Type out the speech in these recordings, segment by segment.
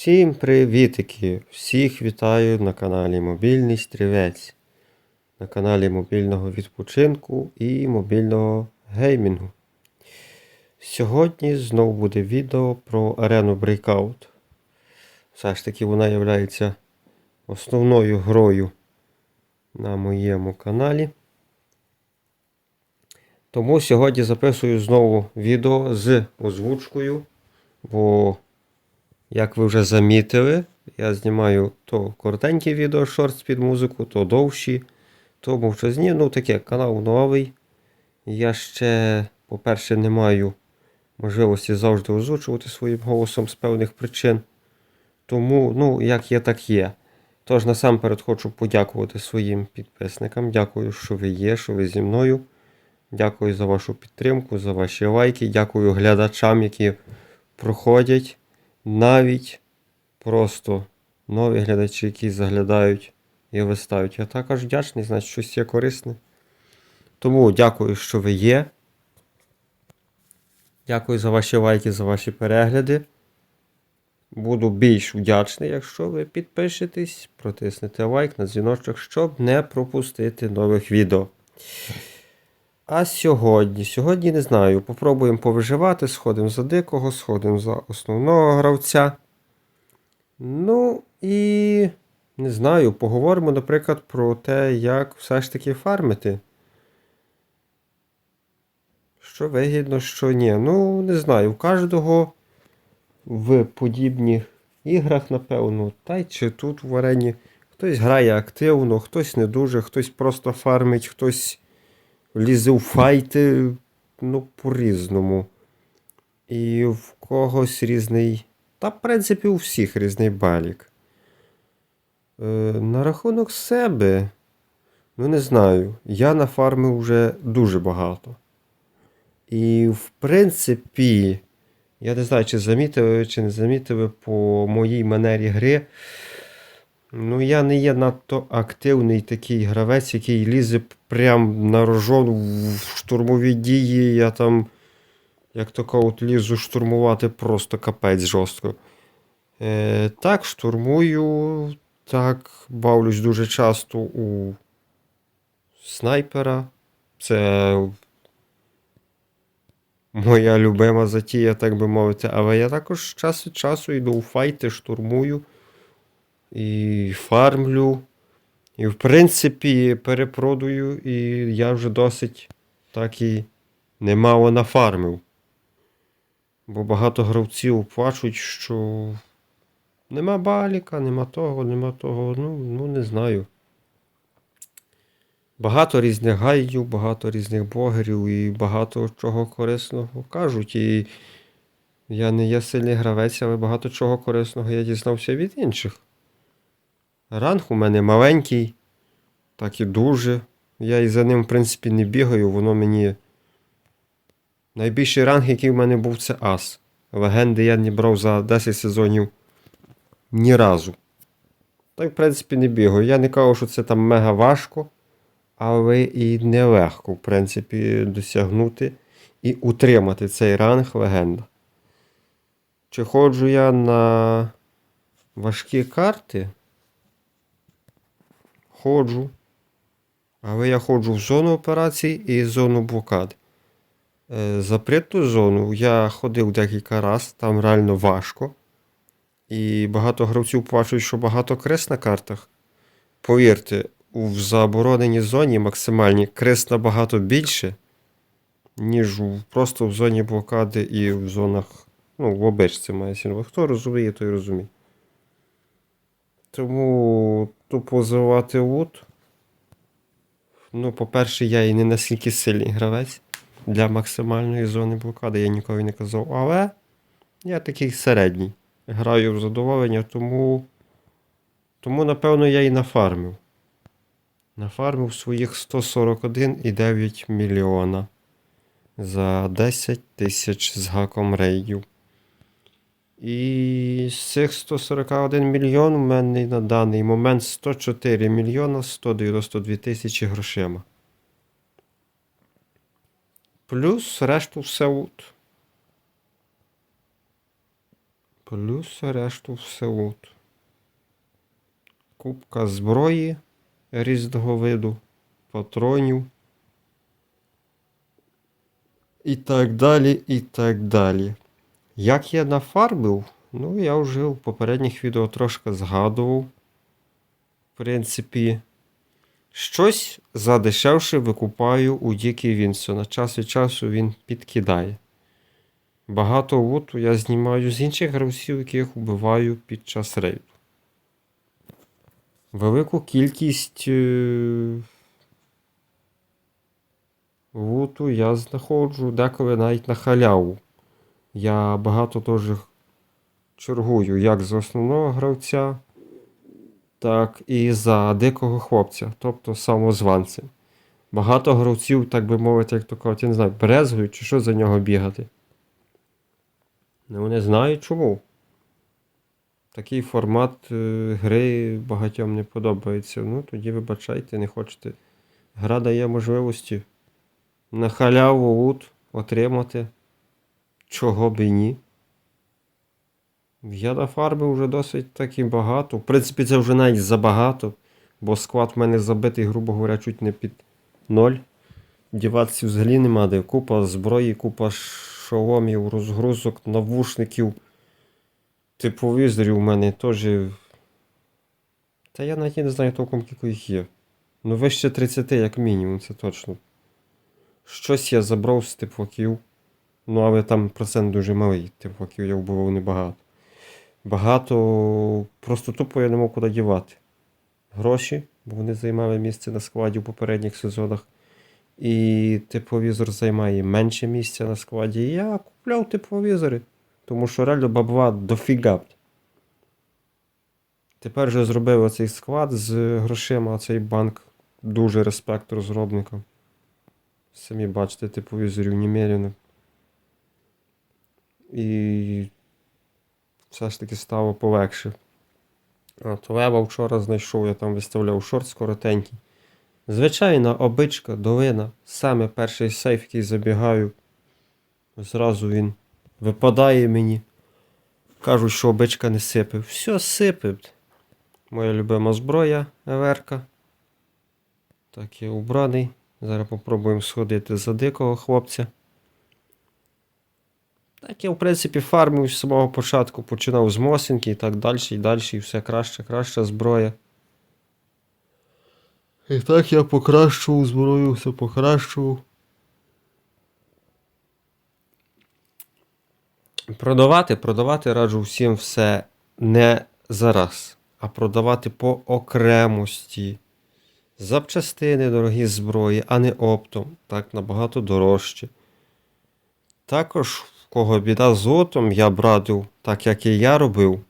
Всім привітики! Всіх вітаю на каналі Мобільний Стрівець, на каналі мобільного відпочинку і мобільного геймінгу. Сьогодні знову буде відео про арену Breakout. Все ж таки вона є основною грою на моєму каналі. Тому сьогодні записую знову відео з озвучкою, бо як ви вже замітили, я знімаю то коротенькі відео шортс під музику, то довші, то мовчазні. Ну таке, канал новий. Я ще, по-перше, не маю можливості завжди озвучувати своїм голосом з певних причин. Тому, ну, як є, так є. Тож насамперед хочу подякувати своїм підписникам. Дякую, що ви є, що ви зі мною. Дякую за вашу підтримку, за ваші лайки. Дякую глядачам, які проходять навіть просто нові глядачі, які заглядають і листають. Я також вдячний, значить, щось є корисне. Тому дякую, що ви є. Дякую за ваші лайки, за ваші перегляди. Буду більш вдячний, якщо ви підпишетесь, протиснете лайк на дзвіночок, щоб не пропустити нових відео. А сьогодні, сьогодні не знаю, попробуємо повиживати, сходимо за дикого, сходимо за основного гравця. Ну і не знаю, поговоримо, наприклад, про те, як все ж таки фармити. Що вигідно, що ні. Ну, не знаю, у кожного в подібних іграх, напевно, та й чи тут в арені. Хтось грає активно, хтось не дуже, хтось просто фармить, хтось лізе у файти, ну, по-різному. І в когось різний. Та, в принципі, у всіх різний балік. Е, на рахунок себе, ну не знаю, я нафармив вже дуже багато. І, в принципі, я не знаю, чи замітили чи не замітили по моїй манері гри. Ну, я не є надто активний такий гравець, який лізе прям на рожон в штурмові дії. Я там, як то кажуть, лізу штурмувати просто капець жорстко. Е, Так, штурмую. Так, бавлюсь дуже часто у снайпера. Це моя любима затія, так би мовити. Але я також час від часу йду у файти, штурмую і фармлю. І, в принципі, перепродую, і я вже досить так і немало нафармив. Бо багато гравців плачуть, що нема баліка, нема того, нема того. Ну, ну не знаю. Багато різних гайдів, багато різних блогерів і багато чого корисного кажуть. І я не є сильний гравець, але багато чого корисного я дізнався від інших. Ранг у мене маленький, так і дуже. Я і за ним, в принципі, не бігаю, воно мені. Найбільший ранг, який в мене був, це Ас. Легенди я не брав за 10 сезонів ні разу. Так, в принципі, не бігаю. Я не кажу, що це там мега важко, але і нелегко, в принципі, досягнути і утримати цей ранг легенда. Чи ходжу я на важкі карти? Ходжу. Але я ходжу в зону операцій і зону блокад. Е, Заприту зону я ходив декілька разів, там реально важко. І багато гравців плачуть, що багато крес на картах. Повірте, у забороненій зоні максимальні крес набагато більше, ніж просто в зоні блокади і в зонах. Ну, в обичці має сінова. Хто розуміє, той розуміє. Тому тупо завивати лут. Ну, по-перше, я і не настільки сильний гравець для максимальної зони блокади, я ніколи не казав. Але я такий середній. Граю в задоволення, тому, тому напевно, я і нафармив. Нафармив своїх 141,9 мільйона за 10 тисяч з гаком рейдів. І з цих 141 мільйон у мене на даний момент 104 мільйона 192 тисячі грошима. Плюс решту все лут. Плюс решту все от. Кубка зброї різного виду, патронів. І так далі, і так далі. Як я нафармив, ну я вже в попередніх відео трошки згадував. В принципі, щось задешевше викупаю у Дікі Вінсона. Час від часу він підкидає. Багато луту я знімаю з інших гравців, яких вбиваю під час рейду. Велику кількість е, луту я знаходжу деколи навіть на халяву. Я багато теж чергую як за основного гравця, так і за дикого хлопця, тобто самозванцем. Багато гравців, так би мовити, як то кажуть, я не знаю, брезгують чи що за нього бігати. Ну, не знаю чому. Такий формат е, гри багатьом не подобається. Ну, тоді вибачайте, не хочете. Гра дає можливості на халяву лут отримати. Чого б і ні. Я на фарби вже досить таки багато. В принципі, це вже навіть забагато, бо склад в мене забитий, грубо говоря, чуть не під ноль. Діватися взагалі нема де. Купа зброї, купа шоломів, розгрузок, навушників. Тепловізорів у мене теж. Та я навіть не знаю толком, кілько їх є. Ну, вище 30, як мінімум, це точно. Щось я забрав з теплаків. Ну, але там процент дуже малий. Теплаків я вбивав небагато. Багато. Просто тупо я не мав куди дівати. Гроші, бо вони займали місце на складі в попередніх сезонах. І тепловізор займає менше місця на складі. І я купляв тепловізори. Тому що реально бабла дофіга. Тепер же зробив оцей склад з грошима, цей банк. Дуже респект розробникам. Самі бачите, тепловізорів немерено. І все ж таки стало полегше. От, Лева вчора знайшов, я там виставляв шорт коротенький. Звичайна обичка, долина. Саме перший сейф, який забігаю. Зразу він випадає мені. Кажуть, що обичка не сипе. Все сипе. Моя любима зброя Еверка. Так, я убраний. Зараз попробуємо сходити за дикого хлопця. Так я, в принципі, фармив з самого початку, починав з мосинки і так далі, і далі, і все краще, краща зброя. І так я покращував зброю, все покращував. Продавати, продавати раджу всім все не зараз, а продавати по окремості. Запчастини дорогі зброї, а не оптом, так набагато дорожче. Також, кого біда з золотом, я б радив, так як і я робив,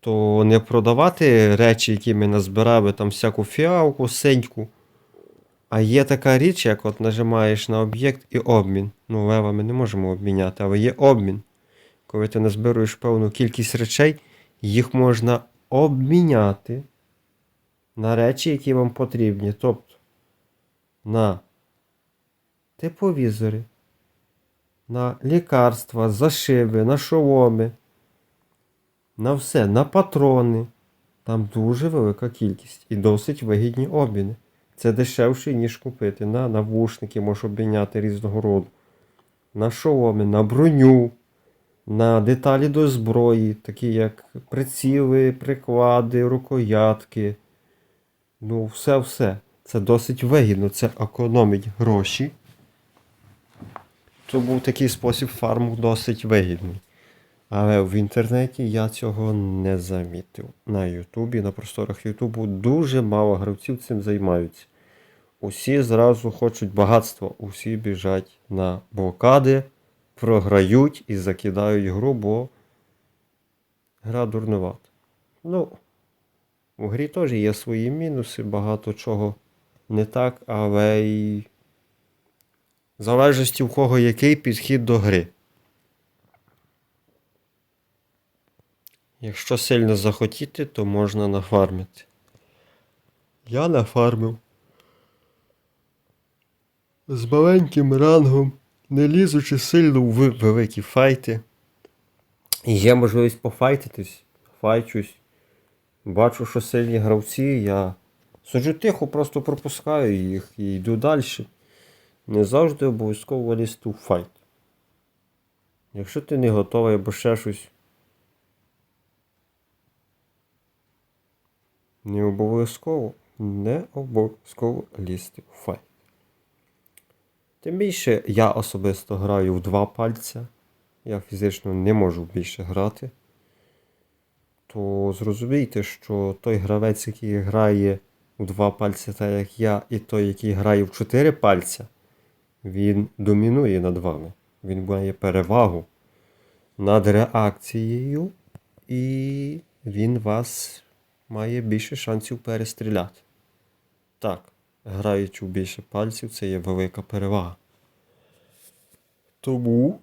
то не продавати речі, які ми назбирали, там всяку фіалку, синьку. А є така річ, як от нажимаєш на об'єкт і обмін. Ну, лева ми не можемо обміняти, але є обмін. Коли ти назбируєш певну кількість речей, їх можна обміняти на речі, які вам потрібні. Тобто на тепловізори, на лікарства, зашиви, на шоломи, на все, на патрони. Там дуже велика кількість і досить вигідні обміни. Це дешевше, ніж купити. На навушники можеш обміняти різного роду. На шоломи, на броню, на деталі до зброї, такі як приціли, приклади, рукоятки. Ну, все-все. Це досить вигідно, це економить гроші. То був такий спосіб фарму досить вигідний. Але в інтернеті я цього не замітив. На Ютубі, на просторах Ютубу дуже мало гравців цим займаються. Усі зразу хочуть багатства, усі біжать на блокади, програють і закидають гру, бо гра дурнувата. Ну, у грі теж є свої мінуси, багато чого не так, але й в залежності в кого який підхід до гри. Якщо сильно захотіти, то можна нафармити. Я нафармив. З маленьким рангом, не лізучи сильно в великі файти. І є можливість пофайтитись, файчусь. Бачу, що сильні гравці, я сиджу тихо, просто пропускаю їх і йду далі. Не завжди обов'язково лізти у файт. Якщо ти не готовий або ще щось. Не обов'язково, не обов'язково лізти у файт. Тим більше я особисто граю в два пальця. Я фізично не можу більше грати. То зрозумійте, що той гравець, який грає у два пальці, так як я, і той, який грає в чотири пальця, він домінує над вами. Він має перевагу над реакцією, і він вас має більше шансів перестріляти. Так, граючи більше пальців, це є велика перевага. Тому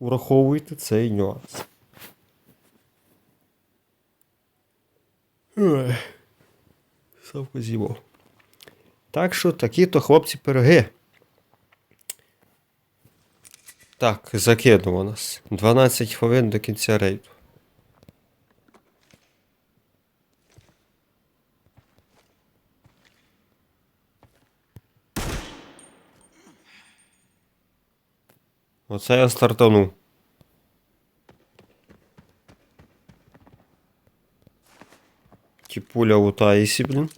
враховуйте цей нюанс. Ой, Савко з'їмо. Так що такі-то хлопці пироги. Так, закинуло нас. 12 хвилин до кінця рейду. Оце я стартанув. Тіпуля у Таїсі, блін.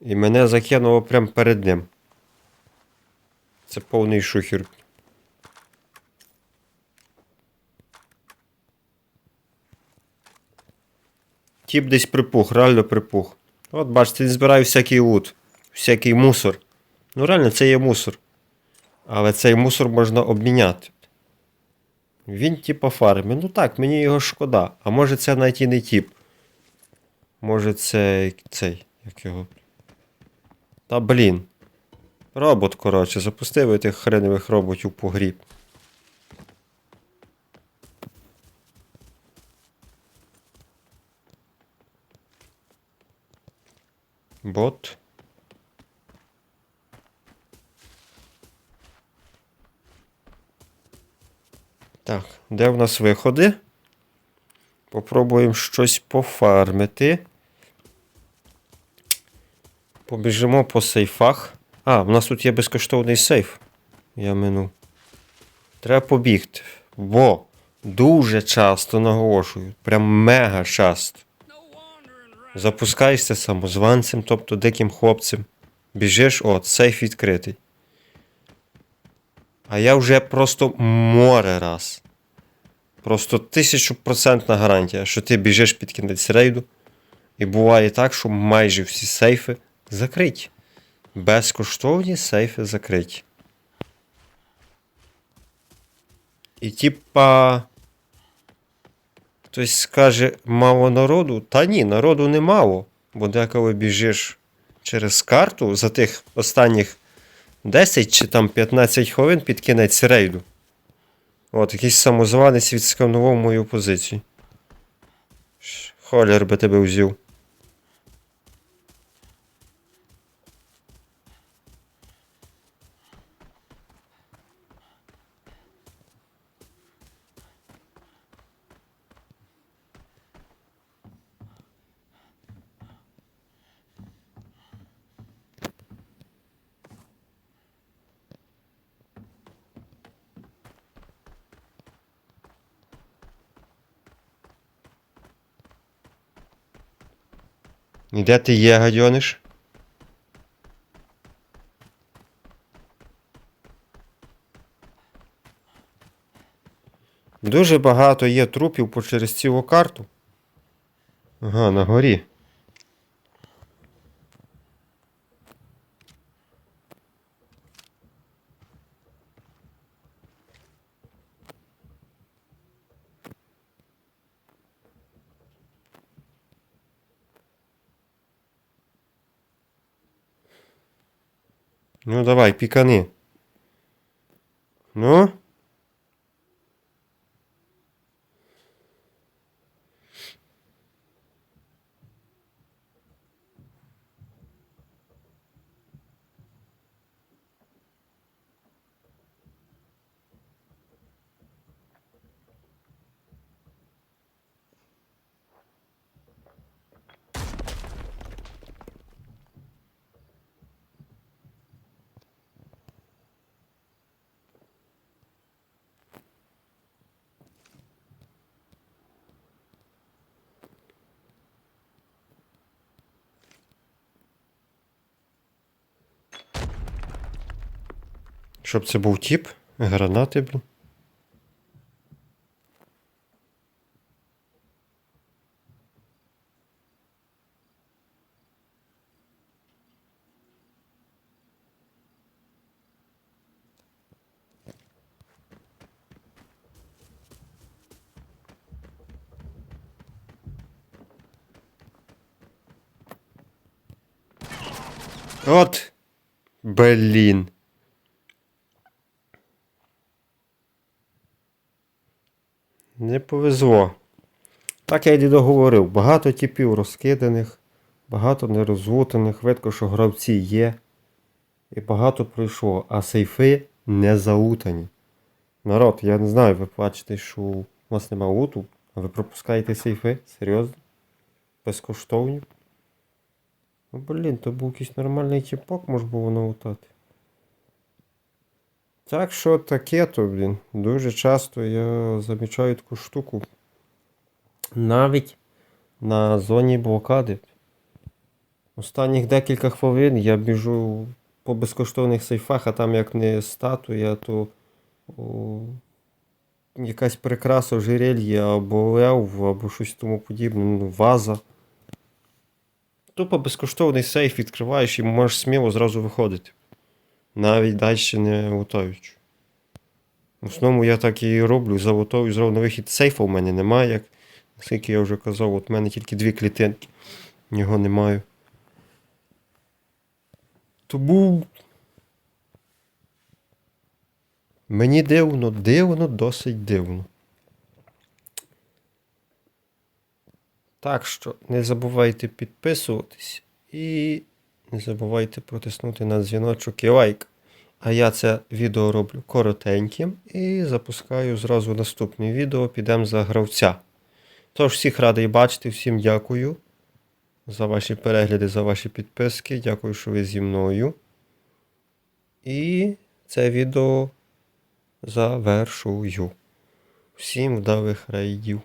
І мене закинуло прямо перед ним. Це повний шухер. Тіп десь припух, реально припух. От бачите, він збирає всякий лут, всякий мусор. Ну реально, це є мусор. Але цей мусор можна обміняти. Він типа фармі. Ну так, мені його шкода. А може це навіть і не тіп. Може це цей. Як його. Та блін. Робот, коротше, запустив тих хренових роботів по грі. Бот. Так, де в нас виходи? Попробуємо щось пофармити. Побіжимо по сейфах. А, в нас тут є безкоштовний сейф. Я минув. Треба побігти. Бо дуже часто наголошую. Прям мега часто. Запускаєшся самозванцем, тобто диким хлопцем. Біжиш, от, сейф відкритий. А я вже просто море раз. Просто тисячопроцентна гарантія, що ти біжиш під кінець рейду. І буває так, що майже всі сейфи закриті. Безкоштовні сейфи закриті. І типа. Хтось скаже, мало народу. Та ні, народу немало. Бо деколи біжиш через карту за тих останніх 10 чи там 15 хвилин під кінець рейду. От, якийсь самозванець відсканував мою позицію. Холєр би тебе взяв. І де ти є, гадьониш? Дуже багато є трупів по через цілу карту. Ага, на горі. Ну давай, пікани. Ну? Щоб це був тіп, гранати, блін. От. Блін. Не повезло. Так я й договорив. Багато типів розкиданих, багато нерозлутаних, видко, що гравці є. І багато пройшло, а сейфи не залутані. Народ, я не знаю, ви бачите, що у вас нема луту, а ви пропускаєте сейфи? Серйозно? Безкоштовні? Ну, блін, то був якийсь нормальний тіпок, може було налутати. Так що таке то, блін. Дуже часто я замічаю таку штуку. Навіть на зоні блокади. Останніх декілька хвилин я біжу по безкоштовних сейфах, а там як не статуя, то о, якась прикраса ожерелья або лев, або щось тому подібне, ну, ваза. Тупо безкоштовний сейф відкриваєш і можеш сміло зразу виходити. Навіть далі не лутаючи. В основному я так і роблю, залутовую зразу на вихід сейфа в мене немає, як наскільки я вже казав, от в мене тільки дві клітинки. Його не маю. Тому. Мені дивно, дивно, досить дивно. Так що не забувайте підписуватись і не забувайте протиснути на дзвіночок і лайк. А я це відео роблю коротеньким і запускаю зразу наступне відео. Підемо за гравця. Тож всіх радий бачити, всім дякую за ваші перегляди, за ваші підписки. Дякую, що ви зі мною. І це відео завершую. Всім вдалих рейдів.